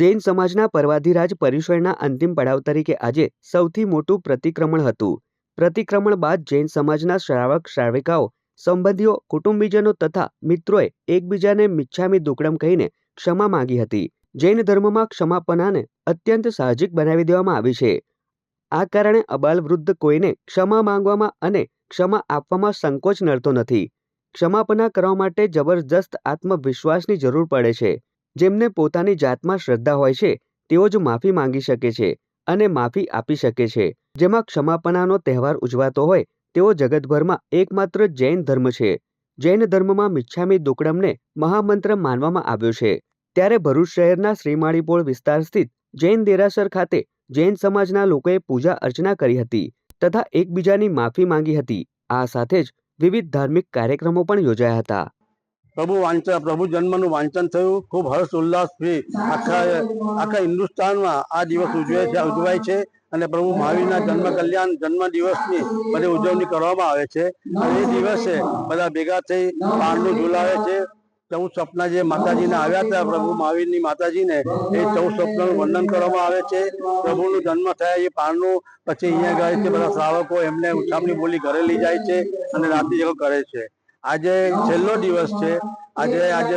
જૈન સમાજના પર્વાધિરાજ પરિષદના અંતિમ પડાવ તરીકે આજે સૌથી મોટું પ્રતિક્રમણ હતું. પ્રતિક્રમણ બાદ જૈન સમાજના શ્રાવક શ્રાવિકાઓ, સંબંધીઓ, કુટુંબીજનો તથા મિત્રોએ એકબીજાને મિચ્છામી દુકડમ કહીને ક્ષમા માંગી હતી. જૈન ધર્મમાં ક્ષમાપનાને અત્યંત સાહજિક બનાવી દેવામાં આવી છે. આ કારણે અબાલ વૃદ્ધ કોઈને ક્ષમા માંગવામાં અને ક્ષમા આપવામાં સંકોચ નડતો નથી. ક્ષમાપના કરવા માટે જબરજસ્ત આત્મવિશ્વાસની જરૂર પડે છે. જેમને પોતાની જાતમાં શ્રદ્ધા હોય છે, તેઓ જ માફી માંગી શકે છે અને માફી આપી શકે છે. જેમાં ક્ષમાપનાનો તહેવાર ઉજવાતો હોય, તેઓ જગતભરમાં એકમાત્ર જૈન ધર્મ છે. જૈન ધર્મમાં મિચ્છામી દુકડમને મહામંત્ર માનવામાં આવ્યો છે. ત્યારે ભરૂચ શહેરના શ્રીમાળીપોળ વિસ્તાર સ્થિત જૈન દેરાસર ખાતે જૈન સમાજના લોકોએ પૂજા અર્ચના કરી હતી તથા એકબીજાની માફી માંગી હતી. આ સાથે જ વિવિધ ધાર્મિક કાર્યક્રમો પણ યોજાયા હતા. પ્રભુ વાંચન, પ્રભુ જન્મનું વાંચન થયું. ખૂબ હર્ષ ઉલ્લાસથી આખા આખા હિન્દુસ્તાનમાં આ દિવસ ઉજવે છે, ઉજવાય છે. અને પ્રભુ મહાવીરના જન્મ કલ્યાણ, જન્મ દિવસની બધી ઉજવણી કરવામાં આવે છે. અને એ દિવસે બધા ભેગા થઈ પારણું ઝુલાવે છે. ચૌદ સ્વપ્ન જે માતાજીને આવ્યા હતા, પ્રભુ મહાવીરની માતાજીને, એ ચૌદ સ્વપ્નનું વર્ણન કરવામાં આવે છે. પ્રભુનું જન્મ થયા એ પારણું પછી અહીંયા ગાય છે, બધા શ્રાવકો એમને ઉઠામણી બોલી ઘરે લઈ જાય છે અને રાત્રિ જગો કરે છે. આજે છેલ્લો દિવસ છે. આજે આજે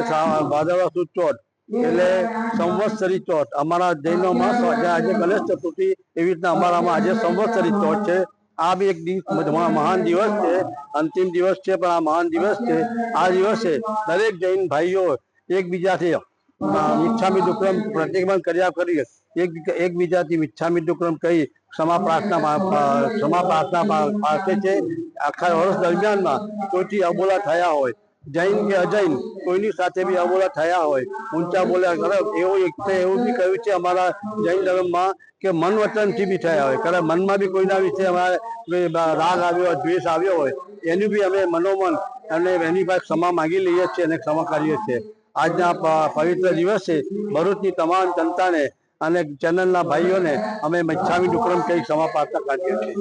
ભાદરવા સુદ ચોથ એટલે સંવત્સરી ચોથ. અમારા જૈનોમાં આજે ગણેશ ચતુર્થી એવી રીતના અમારામાં આજે સંવત્સરી ચોથ છે. આ બી એક મહાન દિવસ છે. અંતિમ દિવસ છે, પણ આ મહાન દિવસ છે. આ દિવસે દરેક જૈન ભાઈઓ એકબીજાથી મિચ્છામી દુક્રમ પ્રતિક્રમણ કર્યા કરી, એક, એકબીજાથી મિચ્છામી દુક્રમ કહી ક્ષમા પ્રાર્થના ક્ષમા પ્રાર્થના પાસે છે. આખા વર્ષ દરમિયાનમાં કોઈથી અબોલા થયા હોય, જૈન કે અજૈન, કોઈની સાથે બી અબોલા થયા હોય, ઊંચા બોલ્યા કરે, એવું એક એવું બી કહ્યું છે અમારા જૈન ધર્મમાં કે મન વચનથી બી થયા હોય. કારણ મનમાં બી કોઈના વિશે અમારે રાગ આવ્યો હોય દ્વેષ આવ્યો હોય, એનું બી અમે મનોમન અને એની પાસે ક્ષમા માંગી લઈએ છીએ અને ક્ષમા કરીએ છીએ. આજના પવિત્ર દિવસે ભરૂચની તમામ જનતાને અને ચેનલના ભાઈઓને અમે મચ્છામી દુક્કડમ કઈ ક્ષમા પ્રાર્થના કાઢીએ છીએ.